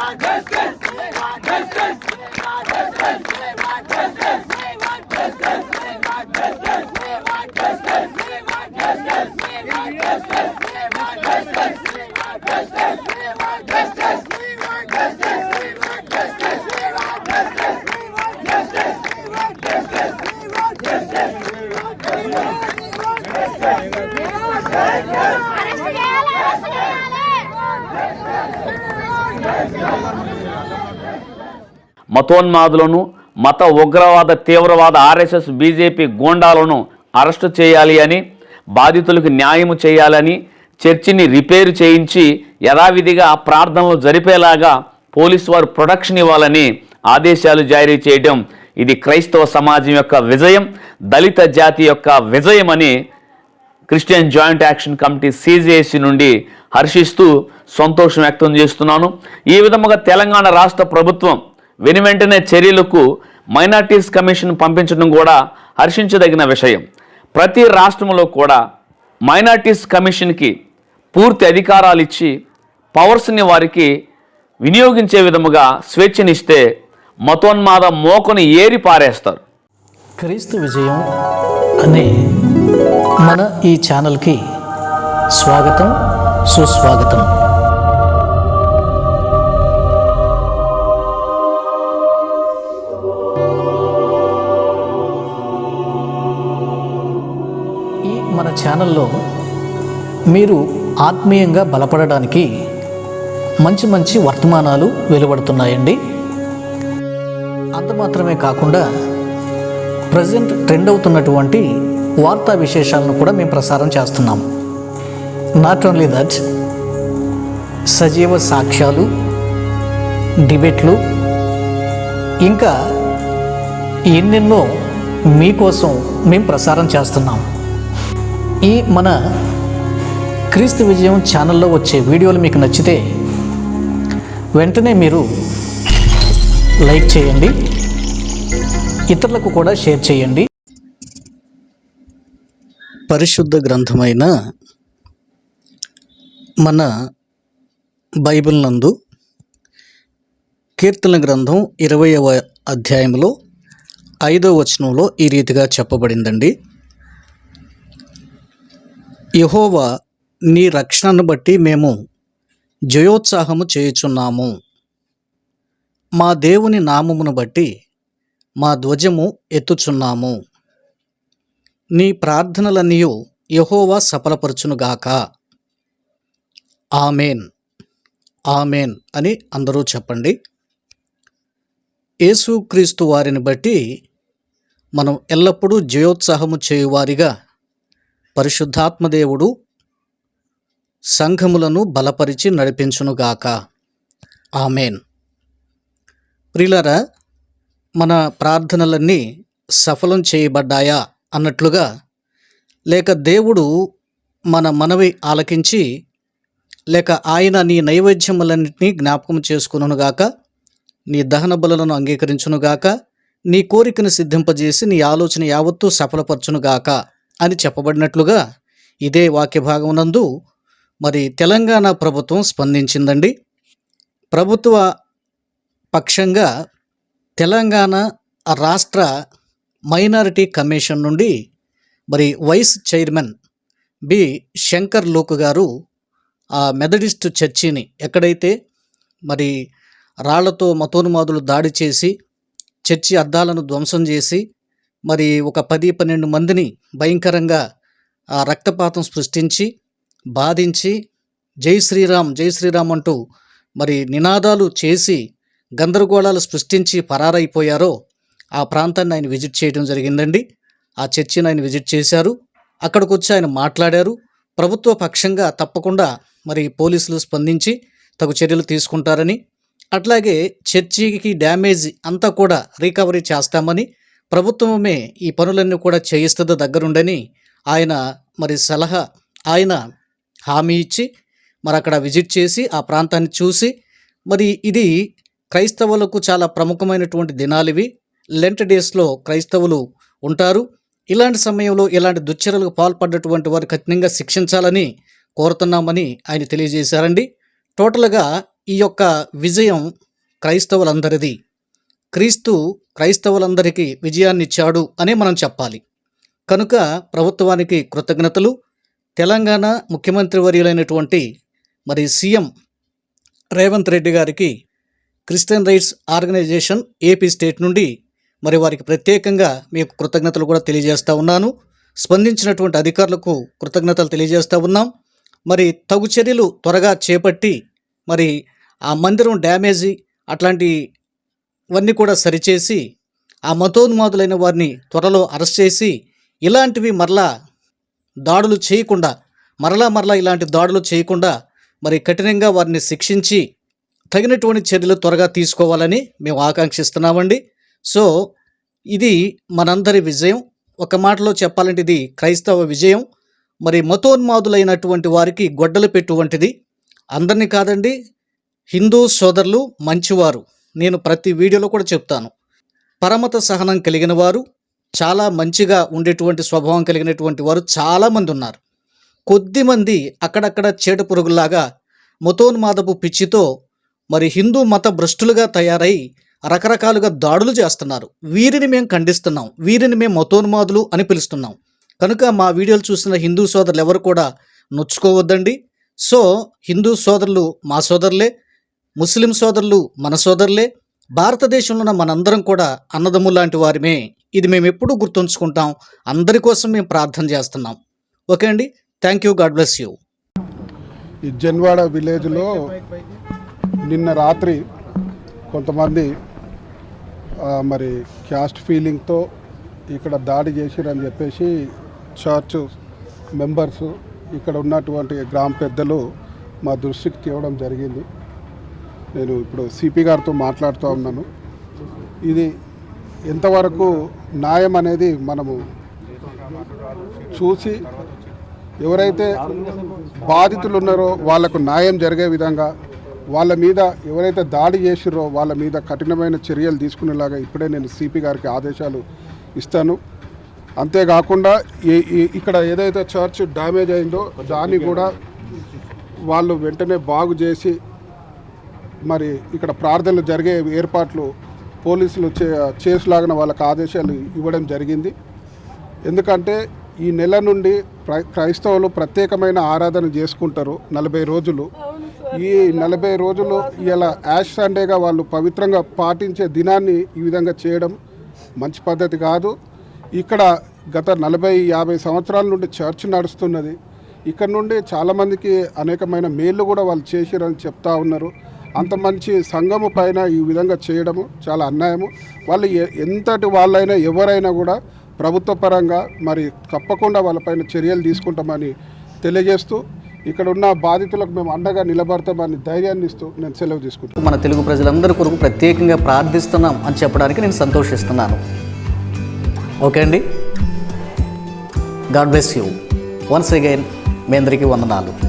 Arrest మతోన్మాదులను మత ఉగ్రవాద తీవ్రవాద ఆర్ఎస్ఎస్ బీజేపీ గూండాలను అరెస్టు చేయాలి అని బాధితులకు న్యాయం చేయాలని చర్చిని రిపేరు చేయించి యథావిధిగా ప్రార్థనలు జరిపేలాగా పోలీసు వారు ప్రొడక్షన్ ఇవ్వాలని ఆదేశాలు జారీ చేయడం ఇది క్రైస్తవ సమాజం యొక్క విజయం దళిత జాతి యొక్క విజయం అని Christian joint action committee CJC నుండి హర్షిస్తూ సంతోషం వ్యక్తం చేస్తున్నాను. ఈ విధముగా తెలంగాణ రాష్ట్ర ప్రభుత్వం వెను వెంటనే చర్యలకు మైనార్టీస్ కమిషన్ పంపించడం కూడా హర్షించదగిన విషయం. ప్రతి రాష్ట్రంలో కూడా మైనార్టీస్ కమిషన్కి పూర్తి అధికారాలు ఇచ్చి పవర్స్ని వారికి వినియోగించే విధముగా స్వేచ్ఛనిస్తే మతోన్మాద మోకను ఏరి పారేస్తారు. క్రీస్తు విజయం అనే మన ఈ ఛానల్కి స్వాగతం సుస్వాగతం. మన ఛానల్లో మీరు ఆత్మీయంగా బలపడడానికి మంచి మంచి వర్తమానాలు వెలువడుతున్నాయండి. అంత మాత్రమే కాకుండా ప్రజెంట్ ట్రెండ్ అవుతున్నటువంటి వార్తా విశేషాలను కూడా మేము ప్రసారం చేస్తున్నాం. నాట్ ఓన్లీ దట్ సజీవ సాక్ష్యాలు డిబేట్లు ఇంకా ఎన్నెన్నో మీకోసం మేము ప్రసారం చేస్తున్నాం. ఈ మన క్రీస్తు విజయం ఛానల్లో వచ్చే వీడియోలు మీకు నచ్చితే వెంటనే మీరు లైక్ చేయండి. ఇతరులకు కూడా షేర్ చేయండి. పరిశుద్ధ గ్రంథమైన మన బైబిల్ నందు కీర్తన గ్రంథం ఇరవయవ అధ్యాయంలో ఐదవ వచనంలో ఈ రీతిగా చెప్పబడిందండి. యహోవా నీ రక్షణను బట్టి మేము జయోత్సాహము చేయుచున్నాము. మా దేవుని నామమును బట్టి మా ధ్వజము ఎత్తుచున్నాము. నీ ప్రార్థనలన్నీ యహోవా సఫలపరచునుగాక. ఆమెన్. ఆమెన్ అని అందరూ చెప్పండి. యేసుక్రీస్తు వారిని బట్టి మనం ఎల్లప్పుడూ జయోత్సాహము చేయువారిగా పరిశుద్ధాత్మదేవుడు సంఘములను బలపరిచి నడిపించునుగాక. ఆమెన్. ప్రిలరా మన ప్రార్థనలన్నీ సఫలం చేయబడ్డాయా అన్నట్లుగా లేక దేవుడు మన మనవి ఆలకించి లేక ఆయన నీ నైవేద్యములన్నింటినీ జ్ఞాపకం చేసుకునుగాక నీ దహన బలులను అంగీకరించునుగాక నీ కోరికను సిద్ధింపజేసి నీ ఆలోచన యావత్తూ సఫలపరచునుగాక. అని చెప్పబడినట్లుగా ఇదే వాక్య భాగమునందు మరి తెలంగాణ ప్రభుత్వం స్పందించిందండి. ప్రభుత్వ పక్షంగా తెలంగాణ రాష్ట్ర మైనారిటీ కమిషన్ నుండి మరి vice chairman B Shankar Lok గారు ఆ మెథడిస్ట్ చర్చిని ఎక్కడైతే మరి రాళ్ళతో మతోన్మాదులు దాడి చేసి చర్చి అద్దాలను ధ్వంసం చేసి మరి ఒక పది పన్నెండు మందిని భయంకరంగా ఆ రక్తపాతం సృష్టించి బాధించి జై శ్రీరామ్ జై శ్రీరామ్ అంటూ మరి నినాదాలు చేసి గందరగోళాలు సృష్టించి పరారైపోయారో ఆ ప్రాంతాన్ని ఆయన విజిట్ చేయడం జరిగిందండి. ఆ చర్చిని ఆయన విజిట్ చేశారు. అక్కడికి వచ్చి ఆయన మాట్లాడారు. ప్రభుత్వ పక్షంగా తప్పకుండా మరి పోలీసులు స్పందించి తగు చర్యలు తీసుకుంటారని అట్లాగే చర్చికి డ్యామేజ్ అంతా కూడా రికవరీ చేస్తామని ప్రభుత్వమే ఈ పనులన్నీ కూడా చేయిస్తుంది దగ్గరుండని ఆయన మరి సలహా ఆయన హామీ ఇచ్చి మరి అక్కడ విజిట్ చేసి ఆ ప్రాంతాన్ని చూసి మరి ఇది క్రైస్తవులకు చాలా ప్రముఖమైనటువంటి దినాలు ఇవి. లెంట్ డేస్లో క్రైస్తవులు ఉంటారు. ఇలాంటి సమయంలో ఇలాంటి దుశ్చర్యలకు పాల్పడ్డటువంటి వారు కఠినంగా శిక్షించాలని కోరుతున్నామని ఆయన తెలియజేశారండి. టోటల్గా ఈ యొక్క విజయం క్రైస్తవులందరిది. క్రీస్తు క్రైస్తవులందరికీ విజయాన్ని ఇచ్చాడు అనే మనం చెప్పాలి. కనుక ప్రభుత్వానికి కృతజ్ఞతలు. తెలంగాణ ముఖ్యమంత్రి వర్యులైనటువంటి మరి సీఎం రేవంత్ రెడ్డి గారికి Christian rights organisation AP state నుండి మరి వారికి ప్రత్యేకంగా మీకు కృతజ్ఞతలు కూడా తెలియజేస్తూ ఉన్నాను. స్పందించినటువంటి అధికారులకు కృతజ్ఞతలు తెలియజేస్తూ ఉన్నాం. మరి తగు చర్యలు త్వరగా చేపట్టి మరి ఆ మందిరం డ్యామేజీ అట్లాంటి అట్లాంటివన్నీ కూడా సరిచేసి ఆ మతోన్మాదులైన వారిని త్వరలో అరెస్ట్ చేసి ఇలాంటివి మరలా దాడులు చేయకుండా మరలా మరలా ఇలాంటి దాడులు చేయకుండా మరి కఠినంగా వారిని శిక్షించి తగినటువంటి చర్యలు త్వరగా తీసుకోవాలని మేము ఆకాంక్షిస్తున్నామండి. సో ఇది మనందరి విజయం. ఒక మాటలో చెప్పాలంటే ఇది క్రైస్తవ విజయం. మరి మతోన్మాదులైనటువంటి వారికి గొడ్డలు పెట్టువంటిది అందరినీ కాదండి హిందూ సోదరులు మంచివారు. నేను ప్రతి వీడియోలో కూడా చెప్తాను. పరమత సహనం కలిగిన వారు చాలా మంచిగా ఉండేటువంటి స్వభావం కలిగినటువంటి వారు చాలామంది ఉన్నారు. కొద్దిమంది అక్కడక్కడ చీట పురుగులాగా మతోన్మాదపు పిచ్చితో మరి హిందూ మత భ్రష్టులుగా తయారై రకరకాలుగా దాడులు చేస్తున్నారు. వీరిని మేము ఖండిస్తున్నాం. వీరిని మేము మతోన్మాదులు అని పిలుస్తున్నాం. కనుక మా వీడియోలు చూసిన హిందూ సోదరులు ఎవరు కూడా నొచ్చుకోవద్దండి. సో హిందూ సోదరులు మా సోదరులే ముస్లిం సోదరులు మన సోదరులే భారతదేశంలో ఉన్న మనందరం కూడా అన్నదమ్ము లాంటి వారిమే. ఇది మేము ఎప్పుడూ గుర్తుంచుకుంటాం. అందరి కోసం మేము ప్రార్థన చేస్తున్నాం. ఓకే అండి. Thank you God bless you ఈ జన్వాడ విలేజ్లో నిన్న రాత్రి కొంతమంది మరి క్యాస్ట్ ఫీలింగ్తో ఇక్కడ దాడి చేసిరని చెప్పేసి చర్చ్ మెంబర్స్ ఇక్కడ ఉన్నటువంటి గ్రామ పెద్దలు మా దృష్టికి తేవడం జరిగింది. నేను ఇప్పుడు సిపి గారితో మాట్లాడుతూ ఉన్నాను. ఇది ఎంతవరకు న్యాయం అనేది మనము చూసి ఎవరైతే బాధితులు ఉన్నారో వాళ్ళకు న్యాయం జరిగే విధంగా వాళ్ళ మీద ఎవరైతే దాడి చేసిరో వాళ్ళ మీద కఠినమైన చర్యలు తీసుకునేలాగా ఇప్పుడే నేను సిపి గారికి ఆదేశాలు ఇస్తాను. అంతేకాకుండా ఇక్కడ ఏదైతే చర్చ్ డ్యామేజ్ అయిందో దాన్ని కూడా వాళ్ళు వెంటనే బాగు చేసి మరి ఇక్కడ ప్రార్థనలు జరిగే ఏర్పాట్లు పోలీసులు చే చేసులాగిన వాళ్ళకి ఆదేశాలు ఇవ్వడం జరిగింది. ఎందుకంటే ఈ నెల నుండి క్రై- క్రైస్తవులు ప్రత్యేకమైన ఆరాధన చేసుకుంటారు నలభై రోజులు. ఈ నలభై రోజులు ఇలా యాష్ సండేగా వాళ్ళు పవిత్రంగా పాటించే దినాన్ని ఈ విధంగా చేయడం మంచి పద్ధతి కాదు. ఇక్కడ గత నలభై యాభై సంవత్సరాల నుండి చర్చ్ నడుస్తున్నది. ఇక్కడ నుండి చాలామందికి అనేకమైన మేళ్ళు కూడా వాళ్ళు చేసిరని చెప్తా ఉన్నారు. అంత మంచి సంఘము పైన ఈ విధంగా చేయడము చాలా అన్యాయము. వాళ్ళు ఎంతటి వాళ్ళైనా ఎవరైనా కూడా ప్రభుత్వ పరంగా మరి తప్పకుండా వాళ్ళపైన చర్యలు తీసుకుంటామని తెలియజేస్తూ ఇక్కడ ఉన్న బాధితులకు మేము అండగా నిలబడతామని ధైర్యాన్ని ఇస్తూ నేను సెలవు తీసుకుంటాను మన తెలుగు ప్రజలందరి కొరకు ప్రత్యేకంగా ప్రార్థిస్తున్నాం అని చెప్పడానికి నేను సంతోషిస్తున్నాను. ఓకే అండి? God bless you. Once again మీ అందరికీ వందనాలు.